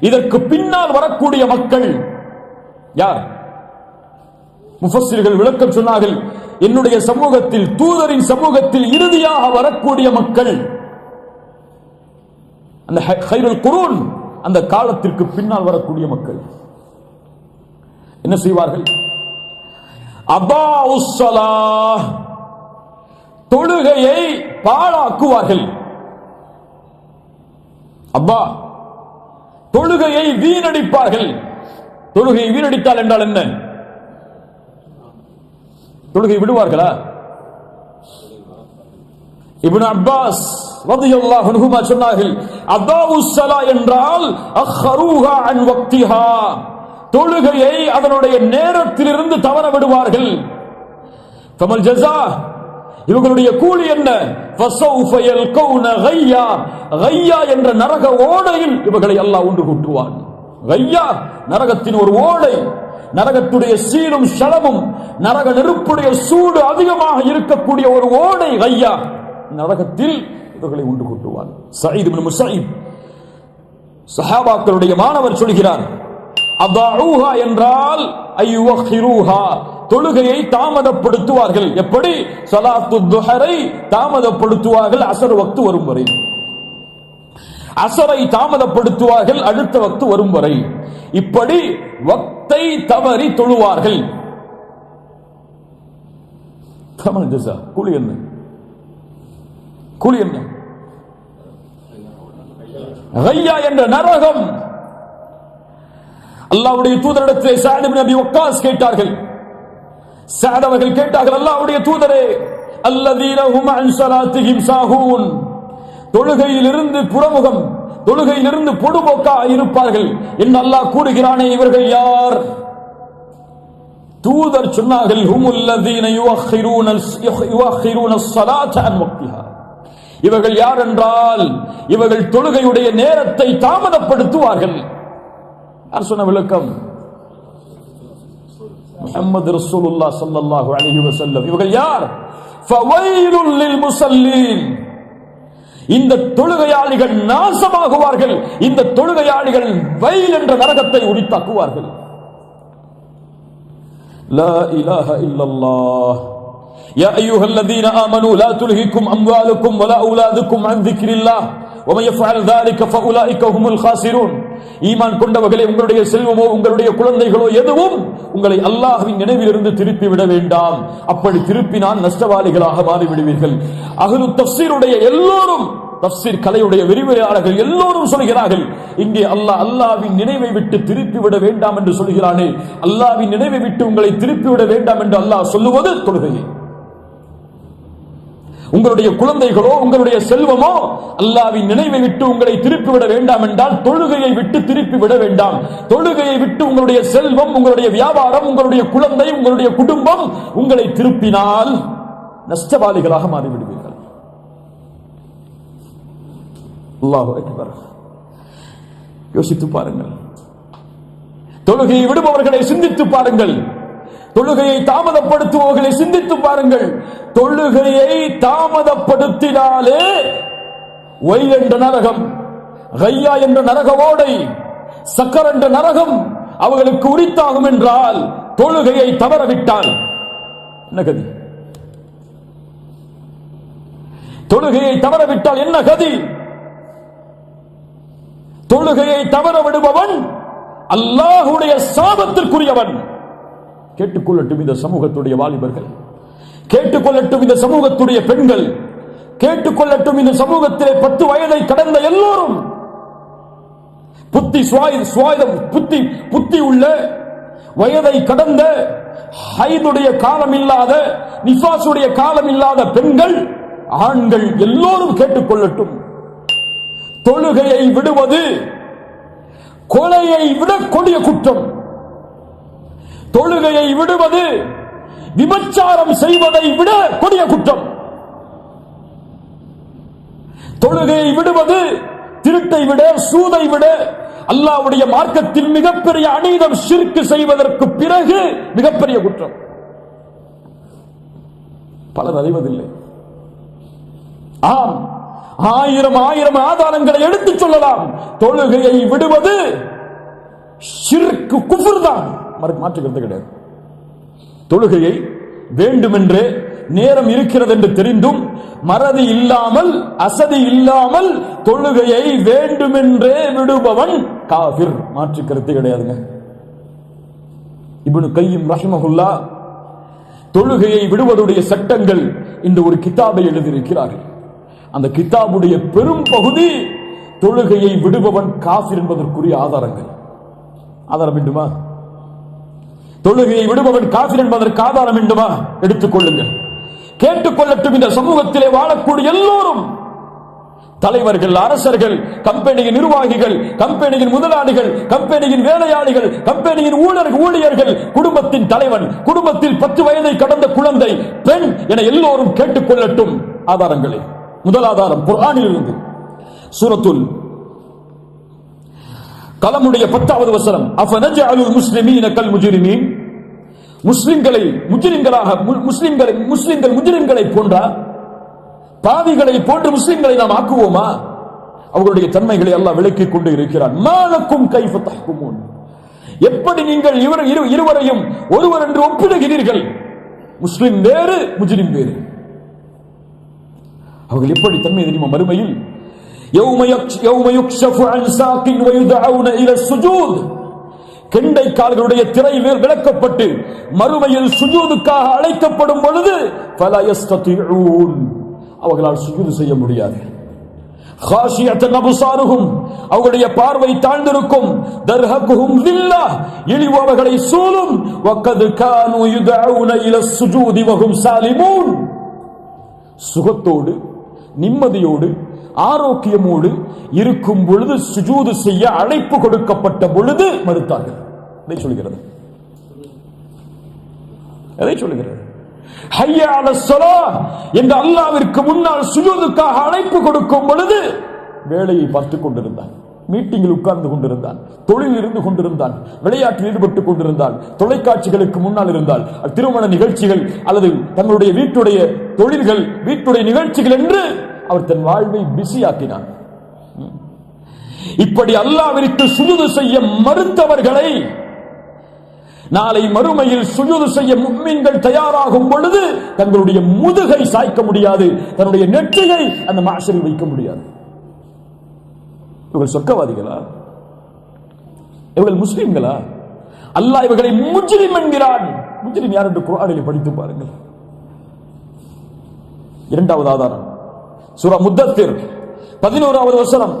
இதற்கு பின்னால் வரக்கூடிய மக்கள் யார்? முஃபஸ்ஸிர்கள் விளக்கம் சொன்னார்கள் என்னுடைய சமூகத்தில் தூதரின் சமூகத்தில் இறுதியாக வரக்கூடிய மக்கள் அந்த ஹைரல் குரூன் அந்த காலத்திற்கு பின்னால் வரக்கூடிய மக்கள். என்ன செய்வார்கள்? அபா தொழுகையை பாழாக்குவார்கள். அப்பா தொழுகையை வீணடிப்பார்கள். தொழுகையை வீணடித்தால் என்றால் என்ன? தொழுகை விடுவார்களா? இப்னு அப்பாஸ் ரலியல்லாஹு அன்ஹுமா சொன்னார்கள் அதாவு ஸலா என்றால் அக்ஹருஹா அன் வக்திஹா. தொழுகையை அதனுடைய நேரத்திலிருந்து தவற விடுவார்கள். கமல் ஜஸா இவர்களுடைய கூலி என்ன? என்ற நரக ஓடையில் இவர்களை எல்லாம் ஒன்று கூட்டுவான். கையா நரகத்தின் ஒரு ஓடை. நரகத்துடைய சீரும் சலமும் நரக நெருப்புடைய சூடு அதிகமாக இருக்கக்கூடிய ஒரு ஓடை கையா. நரகத்தில் இவர்களை உண்டு கூட்டுவான். சயீத் இப்னு சஹாபாக்களுடைய மாணவர் சொல்கிறார் அதூஹா என்றால் ஐயுவஹிரூஹா. தொழுகையை தாமதப்படுத்துவார்கள். எப்படி? சலாத்து துஹரை தாமதப்படுத்துவார்கள். அசர் வக்து வரும் வரை. அசரை தாமதப்படுத்துவார்கள். அடுத்த வக்து வரும் வரை. இப்படி வக்தை தவறி தொழுவார்கள். கமல் ஜஸா கூலி என்ன கூலி என்ன ஐயா என்ற நரகம். அல்லாவுடைய தூதரிடத்திலே சாத் நபி ஒக்காஸ் கேட்டார்கள். சாத் அவர்கள் கேட்டார்கள் அல்லாவுடைய தூதரே அல்லதீன ஹும் அன் ஸலாத்திஹிம் சாஹூன் தொழுகையிலிருந்து புறமுகம் தொழுகையிலிருந்து பொடுபோக்கா இருப்பார்கள் என்று அல்லாஹ் கூறுகிறானே இவர்கள் யார்? தூதர் சொன்னார்கள் ஹுமுல் லதீன யுவஹிரூன யுவஹிரூன ஸலாத்த அன் வக்திஹா. இவர்கள் யார் என்றால் இவர்கள் தொழுகையுடைய நேரத்தை தாமதப்படுத்துவார்கள். யார் சொன்ன விளக்கம் முஹம்மது ரசூலுல்லாஹ் ஸல்லல்லாஹு அலைஹி வஸல்லம் இவர்கள் யார் ஃபவைலுல் லில் முஸல்லீன் இந்த தொழுகையாளிகள் நாசமாகுவார்கள் இந்த தொழுகையாளிகள் வயல் என்ற நரகத்தை உரித்தாக்குவார்கள் لا إله إلا الله يا أيها الذين آمنوا لا تلهكم أموالكم ولا أولادكم عن ذكر الله ஈமான் கொண்டவர்களே உங்களுடைய செல்வமோ உங்களுடைய குழந்தைகளோ எதுவும் உங்களை அல்லாஹ்வின் நினைவிலிருந்து திருப்பி விட வேண்டாம். அப்படி திருப்பினால் நஷ்டவாளிகளாக மாறிவிடுவீர்கள். அகலு தப்சீருடைய எல்லோரும் தப்சீர் கலையுடைய விரிவுரையாளர்கள் எல்லோரும் சொல்கிறார்கள் இங்கே அல்லாஹ் அல்லாவின் நினைவை விட்டு திருப்பி விட வேண்டாம் என்று சொல்கிறானே. அல்லாவின் நினைவை விட்டு உங்களை திருப்பி விட வேண்டாம் என்று அல்லாஹ் சொல்லுவது தொழுகையே. உங்களுடைய குழந்தைகளோ உங்களுடைய செல்வமோ அல்லாவின் நினைவை விட்டு உங்களை திருப்பி விட வேண்டாம் என்றால் தொழுகையை விட்டு திருப்பி விட வேண்டாம். தொழுகையை விட்டு உங்களுடைய செல்வம் உங்களுடைய வியாபாரம் உங்களுடைய குழந்தை உங்களுடைய குடும்பம் உங்களை திருப்பினால் நஷ்டவாளிகளாக மாறிவிடுவீர்கள். யோசித்து பாருங்கள். தொழுகையை விடுபவர்களை சிந்தித்து பாருங்கள். தொழுகையை தாமதப்படுத்துபவர்களை சிந்தித்து பாருங்கள். தொழுகையை தாமதப்படுத்தினாலே ஒய் என்ற நரகம் கையா என்ற நரக ஓடை சக்கர் என்ற நரகம் அவர்களுக்கு உரித்தாகும் என்றால் தொழுகையை தவறவிட்டால் என்ன கதி? தொழுகையை தவறவிட்டால் என்ன கதி? தொழுகையை தவற விடுபவன் அல்லாஹுடைய சாபத்திற்குரியவன். கேட்டுக்கொள்ளட்டும் இந்த சமூகத்துடைய வாலிபர்கள். கேட்டுக்கொள்ளட்டும் இந்த சமூகத்துடைய பெண்கள். கேட்டுக்கொள்ளட்டும் இந்த சமூகத்திலே பத்து வயதை கடந்த எல்லோரும். புத்தி சுவாய் சுவாயுதம் புத்தி புத்தி உள்ள வயதை கடந்த ஹைதுடைய காலம் இல்லாத நிஃபாசுடைய காலம் இல்லாத பெண்கள் ஆண்கள் எல்லோரும் கேட்டுக்கொள்ளட்டும். தொழுகையை விடுவது கொலையை விட கொடிய குற்றம். தொழுகையை விடுவது விபச்சாரம் செய்வதை விட கொடிய குற்றம். தொழுகையை விடுவது திருட்டை விட சூதை விட அல்லாவுடைய மார்க்கத்தில் மிகப்பெரிய அநீதம் சிற்கு செய்வதற்கு பிறகு மிகப்பெரிய குற்றம். பலர் அறிவதில்லை. ஆம் ஆயிரம் ஆயிரம் ஆதாரங்களை எடுத்துச் சொல்லலாம். தொழுகையை விடுவது சிற்கு குஃபர் தான் மறு- மாற்றுக்கிறது கிடையாது. தொழுகையை வேண்டுமென்றே நேரம் இருக்கிறது என்று தெரிந்தும் மறதி இல்லாமல் அசதி இல்லாமல் தொழுகையை வேண்டுமென்றே விடுபவன் காபிர் மாற்று கருத்து கிடையாதுங்க. இப்னு கையும் ரஹிமஹுல்லா தொழுகையை விடுவதுடைய சட்டங்கள் இந்த ஒரு கிதாபை எழுதியிருக்கிறார்கள். அந்த கிதாபுடைய பெரும் பகுதி தொழுகையை விடுபவன் காஃபிர் என்பதற்குரிய ஆதாரங்கள். ஆதாரம் வேண்டுமா? தொழுகையை விடுபவன் காஃபிர் என்பதற்கு ஆதாரம் வேண்டுமா? எடுத்துக் கொள்ளுங்கள் கேட்டுக்கொள்ளட்டும். இந்த சமூகத்திலே வாழக்கூடிய எல்லோரும் தலைவர்கள் அரசர்கள் கம்பெனியின் நிர்வாகிகள் கம்பெனியின் முதலாளிகள் கம்பெனியின் வேலையாளிகள் கம்பெனியின் ஊழல் ஊழியர்கள் குடும்பத்தின் தலைவன் குடும்பத்தில் பத்து வயதை கடந்த குழந்தை பெண் என எல்லோரும் கேட்டுக்கொள்ளட்டும். ஆதாரங்களை. முதலாதாரம் ஆதாரம் இருந்து சூரத்துல் கலமுடைய பத்தாவது வசனம் அஃபனஜஅலுல் முஸ்லிமீன கல் முஜ்ரிமீன்? முஸ்லிம்களை முஜ்ரிம்களாக முஸ்லிம்களை முஸ்லிம்கள் முஜ்ரிம்களை போன்றா? பாவிகளை போன்று முஸ்லிம்களை நாம் ஆக்குவோமா? அவர்களுடைய தன்மைகளை எல்லாம் விளக்கிக் கொண்டு இருக்கிறான். மாலக்கும் கைஃப தஹ்குமூன். எப்படி நீங்கள் இவர் இரு- இருவரையும் ஒருவர் என்று ஒப்பிடுகிறீர்கள்? முஸ்லிம் வேறு முஜிரிம் வேறு. அவர்கள் எப்படி தன்மை தெரியுமா? மறுமையில் கெண்டை கால்களுடைய திரை மேல் விளக்கப்பட்டு மறுமையில் சுஜூதுக்காக அழைக்கப்படும் பொழுது அவர்களால் சுஜூது செய்ய முடியாது. அவருடைய பார்வை தாழ்ந்திருக்கும். தர்ஹகுஹும் வில்லா இழிவு அவர்களை சூழும். வக்கது கானு யுதவுன இல சுஜூதி வகும் சாலிமூன். சுகத்தோடு நிம்மதியோடு ஆரோக்கியமோடு இருக்கும் பொழுது சுஜூது செய்ய அழைப்பு கொடுக்கப்பட்ட பொழுது மறுத்தார்கள். அதை சொல்கிறது? அதை சொல்லுகிறது என்று அல்லாவிற்கு முன்னால் சுஜூதுக்காக அழைப்பு கொடுக்கும் பொழுது வேலையை பார்த்துக் கொண்டிருந்தான். மீட்டிங்கில் உட்கார்ந்து கொண்டிருந்தான். தொழில் இருந்து கொண்டிருந்தான். விளையாட்டில் ஈடுபட்டுக் கொண்டிருந்தான். தொலைக்காட்சிகளுக்கு முன்னால் இருந்தால் திருமண நிகழ்ச்சிகள் அல்லது தங்களுடைய வீட்டுடைய தொழில்கள் வீட்டுடைய நிகழ்ச்சிகள் என்று அவர் தன் வாழ்வை பிஸியாக்கினான் இப்படி அல்லாவிற்கு சுஜுது செய்ய மறுத்தவர்களை நாளை மறுமையில் சுஜுது செய்ய மும்மீன்கள் தயாராகும் பொழுது தங்களுடைய முதுகை சாய்க்க முடியாது தன்னுடைய நெற்றியை அந்த மாஷரில் வைக்க முடியாது. இவர்கள் சொர்க்கவாதிகளா? இவர்கள் முஸ்லிம்களா? அல்லாஹ் இவர்களை முஜ்ரிம் என்கிறான். முஜ்ரிம் யார் என்று குரானில் படித்து பாருங்கள். இரண்டாவது ஆதாரம். சூரா முத்தத்திர் பதினோராவது வசனம்.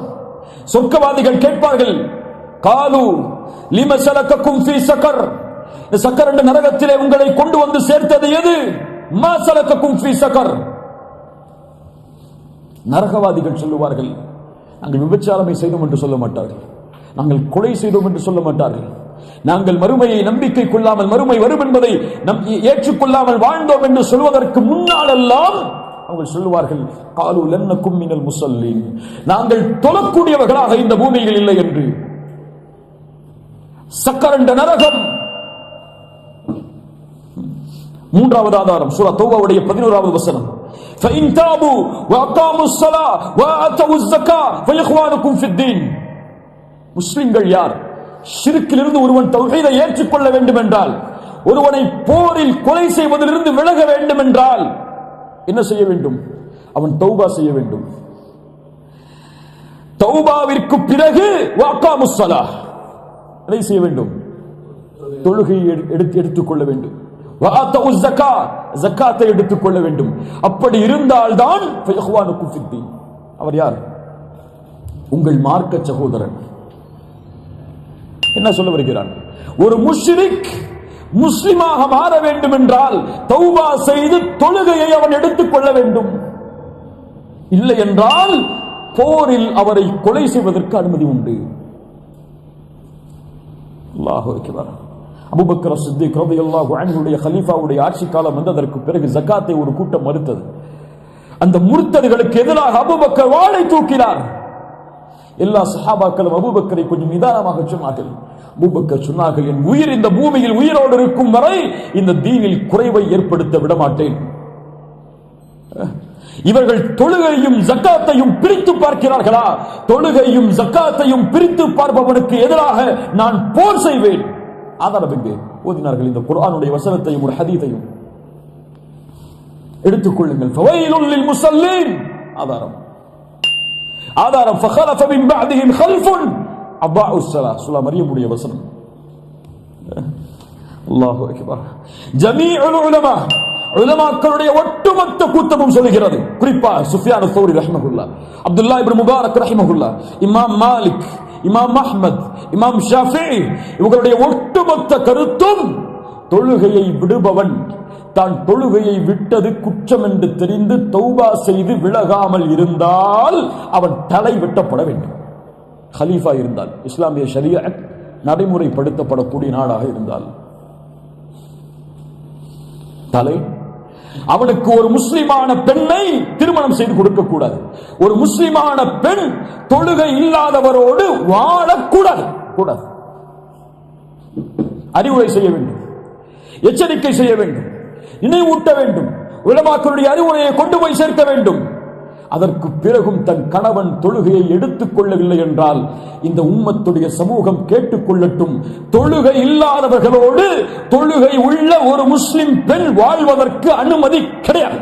சொர்க்கவாதிகள் கேட்பார்கள் காலு லிம சலக்கக்கும் ஃபீ சக்கர்? இந்த சக்கர் என்ற நரகத்திலே உங்களை கொண்டு வந்து சேர்த்தது எது? மா சலக்கக்கும் ஃபீ சக்கர். நரகவாதிகள் சொல்லுவார்கள் நாங்கள் விபச்சாரமை செய்தோம் என்று சொல்ல மாட்டார்கள். நாங்கள் கொலை செய்தோம் என்று சொல்ல மாட்டார்கள். நாங்கள் மறுமையை நம்பிக்கை கொள்ளாமல் மறுமை வரும் என்பதை நம் ஏற்றுக்கொள்ளாமல் வாழ்ந்தோம் என்று சொல்வதற்கு முன்னால் எல்லாம் அவர்கள் சொல்லுவார்கள் காலு லன்னக்கும் மினல் முசல்லீன் நாங்கள் தொழக்கூடியவர்களாக இந்த பூமியில் இல்லை என்று சக்கரண்ட நரகம் மூன்றாவது ஆதாரம் சூரா தௌபாவுடைய பதினோராவது வசனம் فإن تابوا وأقاموا الصلاة وآتوا الزكاة فإخوانكم في الدين முஸ்லிம்கள் யார் ஷிருக்கிலிருந்து ஒருவன் தௌஹீதை ஏற்றுக்கொள்ள வேண்டும் என்றால் ஒருவனை போரில் கொலை செய்வதிலிருந்து விலக வேண்டும் என்றால் என்ன செய்ய வேண்டும்? அவன் தௌபா செய்ய வேண்டும். தௌபாவிற்கு பிறகு வாக்காமுசலா அதை செய்ய வேண்டும்? தொழுகையை எடுத்து எடுத்துக்கொள்ள வேண்டும். வஆத்தவு ஸக்கா ஜக்காத்தை எடுத்துக்கொள்ள வேண்டும். அப்படி இருந்தால்தான் அவர் யார்? உங்கள் மார்க்க சகோதரன். என்ன சொல்ல வருகிறான்? ஒரு முஷ்ரிக் முஸ்லிமாக மாற வேண்டும் என்றால் தௌபா செய்து தொழுகையை அவன் எடுத்துக்கொள்ள வேண்டும். இல்லை என்றால் போரில் அவரை கொலை செய்வதற்கு அனுமதி உண்டு. அல்லாஹு அக்பர். அபூபக்கர் சித்திக் ரலியல்லாஹு அன்ஹுடைய ஹலீஃபாவுடைய ஆட்சி காலம் வந்ததற்கு பிறகு ஜக்காத்தை ஒரு கூட்டம் மறுத்தது. அந்த முர்த்ததுகளுக்கு எதிராக அபுபக்கர் வாழை தூக்கினார். எல்லா சஹாபாக்களும் அபூபக்கரை கொஞ்சம் நிதானமாக சொன்னார்கள். அபூபக்கர் சொன்னார்கள் என் உயிர் இந்த பூமியில் உயிரோடு இருக்கும் வரை இந்த தீனில் குறைவை ஏற்படுத்த விட மாட்டேன் இவர்கள் தொழுகையும் ஜக்காத்தையும் பிரித்து பார்க்கிறார்களா? தொழுகையும் ஜக்காத்தையும் பிரித்து பார்ப்பவனுக்கு எதிராக நான் போர் செய்வேன். ஆதாரத்துக்கு ஓதினார்கள் இந்த குரானுடைய வசனத்தையும் ஒரு ஹதீதையும் எடுத்துக் கொள்ளுங்கள். ஆதாரம். ஆதாரம் ஃபஹலஃபமின் பாதிஹிம் ஹல்ஃபுன் அப்பாஉஸ் ஸலா சொல்லா மரியமுடைய வசனம் அல்லாஹு அக்பர் ஜமீஉல் உலமா உலமாக்களுடைய ஒட்டுமொத்த கூத்தமும் சொல்லுகிறது குறிப்பா சுஃபியான் சௌரி ரஹ்மஹுல்லா அப்துல்லா இப்னு முபாரக் ரஹ்மஹுல்லா இமாம் மாலிக் இமாம் அஹ்மத் இமாம் ஷாஃபி இவங்களுடைய ஒட்டுமொத்த கருத்தும் தொழுகையை விடுபவன் தான் தொழுகையை விட்டது குற்றம் என்று தெரிந்து தௌபா செய்து விலகாமல் இருந்தால் அவன் தலை வெட்டப்பட வேண்டும். ஹலீஃபா இருந்தால் இஸ்லாமிய ஷரியத் நடைமுறைப்படுத்தப்படக்கூடிய நாடாக இருந்தால். தலை. அவனுக்கு ஒரு முஸ்லிமான பெண்ணை திருமணம் செய்து கொடுக்க கூடாது ஒரு முஸ்லிமான பெண் தொழுகை இல்லாதவரோடு வாழக்கூடாது. கூடாது. அறிவுரை செய்ய வேண்டும். எச்சரிக்கை செய்ய வேண்டும். நினைவூட்ட வேண்டும். உலமாக்களுடைய அறிவுரையை கொண்டு போய் சேர்க்க வேண்டும். அதற்கு பிறகும் தன் கணவன் தொழுகையை எடுத்துக் கொள்ளவில்லை என்றால் இந்த உம்மத்துடைய சமூகம் கேட்டுக்கொள்ளட்டும் தொழுகை இல்லாதவர்களோடு தொழுகை உள்ள ஒரு முஸ்லிம் பெண் வாழ்வதற்கு அனுமதி கிடையாது.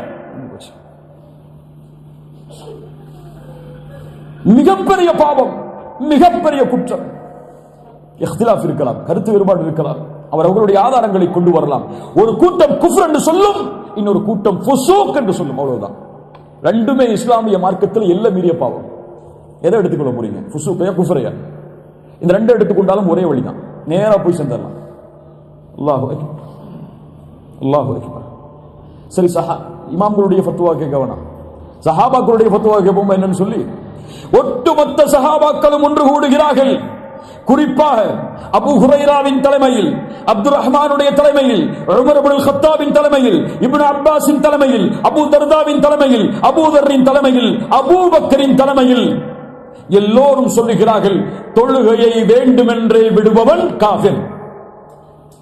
மிகப்பெரிய பாவம் மிகப்பெரிய குற்றம். இഖ்திலாஃப் இருக்கலாம் கருத்து வேறுபாடு இருக்கலாம். அவர் அவர்களுடைய ஆதாரங்களை கொண்டு வரலாம். ஒரு கூட்டம் குஃப்ர் என்று சொல்லும் இன்னொரு கூட்டம் ஃபுசூக் என்று சொல்லும் அவ்வளவுதான். ரெண்டுமே இஸ்லாமிய மார்க்கத்தில் எல்லாம் மீறிய பாவம். எதை எடுத்துக்கொள்ள போறீங்க? ஃபுசூக்கையா குஃப்ரையா? இந்த ரெண்டு எடுத்துக்கொண்டாலும் ஒரே வழி தான் நேராக போய் சேர்ந்துடலாம் அல்லாஹு அல்லாஹு சரி சஹா இமாம்களுடைய ஃபத்துவா கேட்க வேணாம். சஹாபாக்களுடைய ஃபத்துவா கேட்போம் என்னன்னு சொல்லி? ஒட்டுமொத்த சஹாபாக்களும் ஒன்று கூடுகிறார்கள். குறிப்பாக அபு ஹுரைராவின் தலைமையில் அப்துல் ரஹ்மானுடைய தலைமையில் உமர் தலைமையில் இப்னு அப்பாஸின் தலைமையில் அபூ தர்தாவின் தலைமையில் அபூதரின் தலைமையில் அபூபக்கரின் தலைமையில் எல்லோரும் சொல்லுகிறார்கள் தொழுகையை வேண்டுமென்றே விடுபவன் காஃபிர்.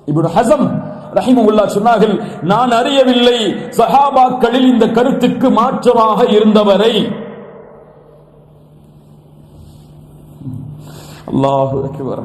இப்னு ஹசம் ரஹிமுல்லா சொன்னார்கள் நான் அறியவில்லை சஹாபாக்களில் இந்த கருத்துக்கு மாற்றமாக இருந்தவரை அல்லாஹு அக்பர்